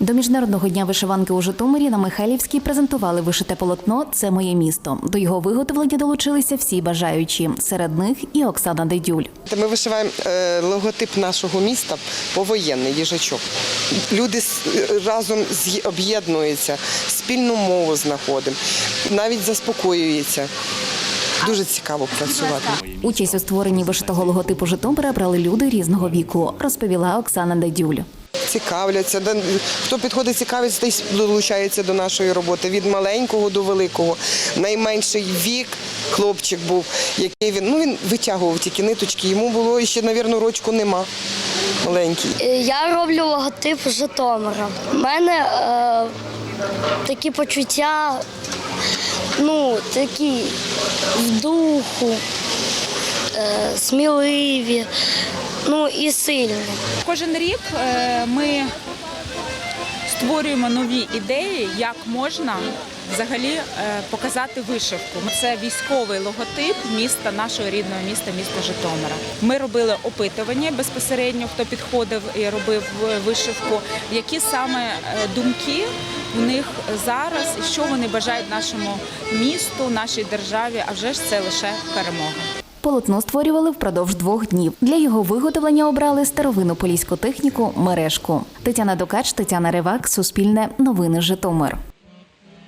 До міжнародного дня вишиванки у Житомирі на Михайлівській презентували вишите полотно Це моє місто. До його виготовлення долучилися всі бажаючі. Серед них і Оксана Дедюль. Ми вишиваємо е, логотип нашого міста повоєнний їжачок. Люди разом з'є- об'єднуються, спільну мову знаходимо, навіть заспокоюються. Дуже цікаво працювати. Участь у створенні вишитого логотипу Житомира брали люди різного віку, розповіла Оксана Дедюль. Цікавляться. Хто підходить, цікавиться, той долучається до нашої роботи. Від маленького до великого. Найменший вік хлопчик був, який він ну він витягував тільки ниточки. Йому було ще, навірно, рочку нема. Маленький. Е, Я роблю логотип Житомира. У мене е, такі почуття, ну, такі в духу, сміливі, ну і сильні. Кожен рік е, ми створюємо нові ідеї, як можна взагалі е, показати вишивку. Це військовий логотип міста, нашого рідного міста, міста Житомира. Ми робили опитування безпосередньо, хто підходив і робив е, вишивку, які саме е, думки у них зараз, і що вони бажають нашому місту, нашій державі. А вже ж це лише перемога. Полотно створювали впродовж двох днів. Для його виготовлення обрали старовину поліську техніку мережку. Тетяна Докач, Тетяна Ревак, Суспільне, Новини Житомир.